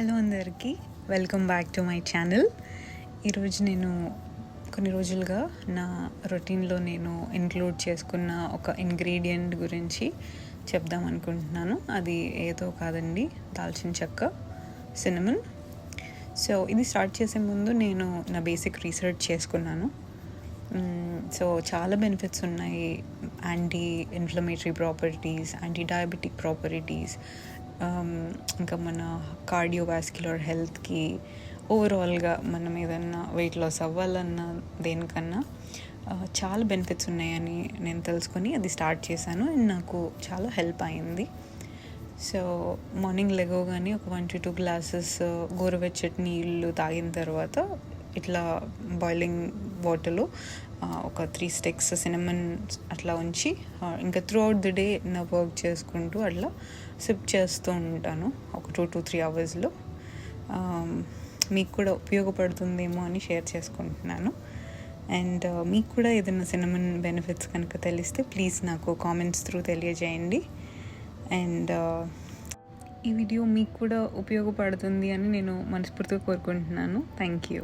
Hello అందరికీ welcome back to my channel. ఈరోజు నేను కొన్ని రోజులుగా నా రొటీన్లో నేను ఇంక్లూడ్ చేసుకున్న ఒక ఇంగ్రీడియంట్ గురించి చెప్దాం అనుకుంటున్నాను. అది ఏదో కాదండి దాల్చిన చెక్క సినమన్ సో ఇది స్టార్ట్ చేసే ముందు నేను నా బేసిక్ రీసెర్చ్ చేసుకున్నాను. సో చాలా బెనిఫిట్స్ ఉన్నాయి. Anti inflammatory properties anti diabetic properties Um, ఇంకా మన కార్డియోవాస్క్యులర్ హెల్త్కి ఓవరాల్గా మనం ఏదన్నా వెయిట్ లాస్ అవ్వాలన్నా దేనికన్నా చాలా బెనిఫిట్స్ ఉన్నాయని నేను తెలుసుకొని అది స్టార్ట్ చేశాను అండ్ నాకు చాలా హెల్ప్ అయింది. సో మార్నింగ్ లెగవగానే ఒక వన్ టు టూ గ్లాసెస్ గోరువెచ్చటి నీళ్ళు తాగిన తర్వాత ఇట్లా బాయిలింగ్ వాటర్లో ఒక త్రీ స్టెక్స్ సినమన్ అట్లా ఉంచి ఇంకా త్రూ అవుట్ ది డే నా వర్క్ చేసుకుంటూ అట్లా సిప్ చేస్తూ ఉంటాను ఒక టూ టు త్రీ అవర్స్లో మీకు కూడా ఉపయోగపడుతుందేమో అని షేర్ చేసుకుంటున్నాను. అండ్ మీకు కూడా ఏదైనా సినమన్ బెనిఫిట్స్ కనుక తెలిస్తే ప్లీజ్ నాకు కామెంట్స్ త్రూ తెలియజేయండి. అండ్ ఈ వీడియో మీకు కూడా ఉపయోగపడుతుంది అని నేను మనస్ఫూర్తిగా కోరుకుంటున్నాను. Thank you